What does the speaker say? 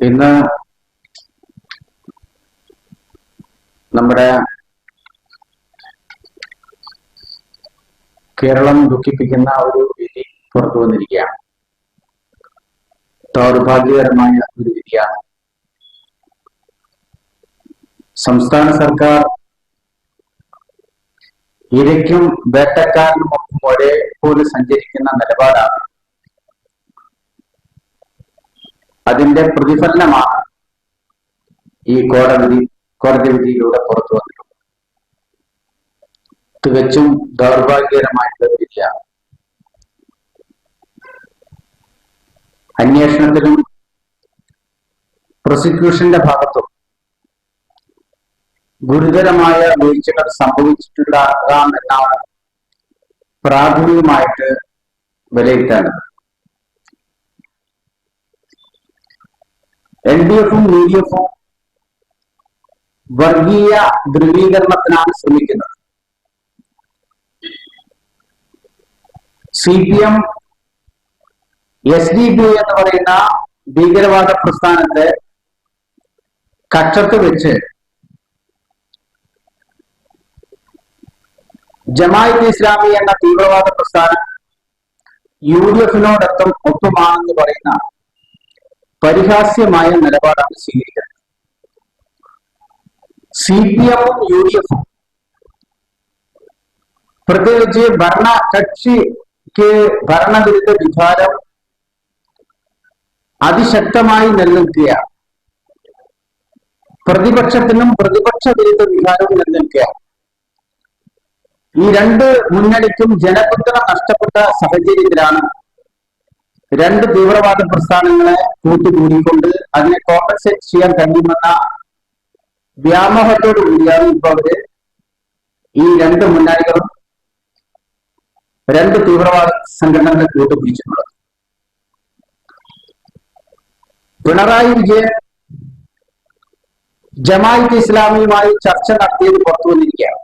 ഇന്ന് നമ്മുടെ കേരളം ദുഃഖിപ്പിക്കുന്ന ഒരു വിധി പുറത്തു വന്നിരിക്കുകയാണ്. ദൗർഭാഗ്യകരമായ ഒരു വിധിയാണ്. സംസ്ഥാന സർക്കാർ ഇരയ്ക്കും വേട്ടക്കാരനുമൊപ്പം ഒരേപോലെ സഞ്ചരിക്കുന്ന നിലപാടാണ് അതിന്റെ പ്രതിഫലനമാണ് ഈ കോടതി കോടതി വിധിയിലൂടെ പുറത്തു വന്നിട്ടുള്ളത്. തികച്ചും ദൗർഭാഗ്യകരമായിട്ടുള്ള വിധിയാണ്. അന്വേഷണത്തിലും പ്രോസിക്യൂഷന്റെ ഭാഗത്തും ഗുരുതരമായ വീഴ്ചകൾ സംഭവിച്ചിട്ടുണ്ടാകാം എന്നാണ് പ്രാഥമികമായിട്ട് വിലയിരുത്തേണ്ടത്. എൽ ഡി എഫും യു ഡി എഫും വർഗീയ ധ്രുവീകരണത്തിനാണ് ശ്രമിക്കുന്നത്. C P M S D P എന്ന് പറയുന്ന ഭീകരവാദ പ്രസ്ഥാനത്തെ കക്ഷത്ത് വെച്ച് ജമായത്ത് ഇസ്ലാമി എന്ന തീവ്രവാദ പ്രസ്ഥാനം യു ഡി എഫിനോടൊപ്പം ഒപ്പമാണെന്ന് പറയുന്ന പരിഹാസ്യമായ നിലപാടാണ് സ്വീകരിക്കുന്നത്. സി പി എമ്മും യു ഡി എഫും പ്രത്യേകിച്ച് ഭരണ കക്ഷിക്ക് ഭരണവിരുദ്ധ വികാരം അതിശക്തമായി നിലനിൽക്കുക പ്രതിപക്ഷത്തിനും പ്രതിപക്ഷ വിരുദ്ധ വികാരവും നിലനിൽക്കുകയാണ്. ഈ രണ്ട് മുന്നണിക്കും ജനപിന്തുണ നഷ്ടപ്പെട്ട സാഹചര്യത്തിലാണ് രണ്ട് തീവ്രവാദ പ്രസ്ഥാനങ്ങളെ കൂട്ടുകൂടിക്കൊണ്ട് അതിനെ കോമ്പൻസേറ്റ് ചെയ്യാൻ കഴിയുമെന്ന വ്യാമോഹത്തോടു കൂടിയാണ് ഇപ്പൊ അവർ ഈ രണ്ട് മുന്നണികളും രണ്ട് തീവ്രവാദ സംഘടനകളെ കൂട്ടുപിടിച്ചിട്ടുള്ളത്. പിണറായി വിജയൻ ജമായത്ത് ഇസ്ലാമിയുമായി ചർച്ച നടത്തിയത് പുറത്തു വന്നിരിക്കുകയാണ്